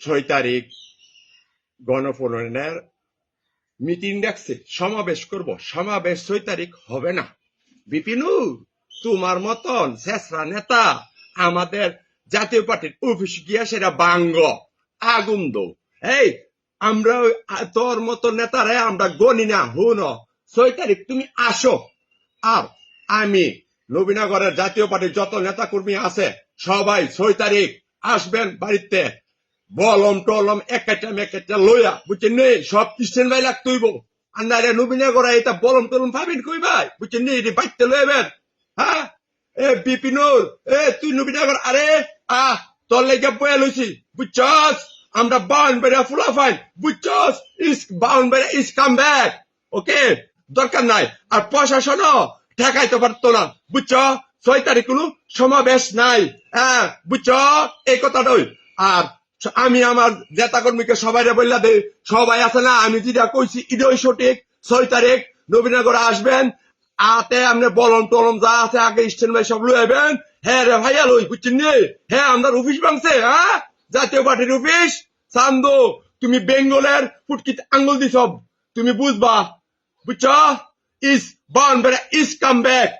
ছয় তারিখ গণফোরনের মিটিং ডাকছে, সমাবেশ করব। সমাবেশ ছয় তারিখ হবে না। বিপিনু তোমার মতন শেষরা নেতা আমাদের জাতীয় পার্টির অফিস গিয়া সেটা বাঙ্গ, আগুন দো এই, আমরা তোর মতো নেতারে আমরা গনি না, হুন। ছয় তারিখ তুমি আসো। আর আমি নবীনগরের জাতীয় পার্টির যত নেতা কর্মী আছে, সবাই ছয় তারিখ আসবেন বাড়িতে। বলম টলম একটা মেকেটা লইয়া বুঝছেন নে? সব খ্রিস্টান ভাই লাগতইব আন্দারে নবীনগরে এটা বলম টলম পাবেন কই ভাই? বুঝছেন নে? এটি বাইতে লইবেন হ্যাঁ? এ বিপিনুর এ তুই নবীনগর আরে, আহ, তোর লেগে বয়ে লইছি। বুঝছস? আমরা বাউন বেড়া ফুলা ফাইন। বুঝছস? ইস, বাউন বেড়া ইস কাম ব্যাক ওকে? দরকার নাই। আর প্রশাসনও ঠেকাইতে পারতো না। বুঝছ? ছয় তারিখ কোনো সমাবেশ নাই। হ্যাঁ বুঝছ? এই কথাটাই আর আমি আমার নেতা কর্মীকে সবাই বললা দে সবাই আছে না? আমি যেটা কইছি ইডই সঠিক। ছয় তারিখ নবীনগর আসবেন। আতে আপনি টলম যা আছে, আগে স্টেন ভাই সব লইবেন হ্যাঁ রে বুঝছেন নি? হ্যাঁ আমার অফিস ভাঙছে হ্যাঁ? জাতীয় পার্টির অফিস। সান্দো তুমি বেঙ্গলের ফুটকিতে আঙ্গুল দিছ তুমি বুঝবা, বুঝছ? Is bound is come back.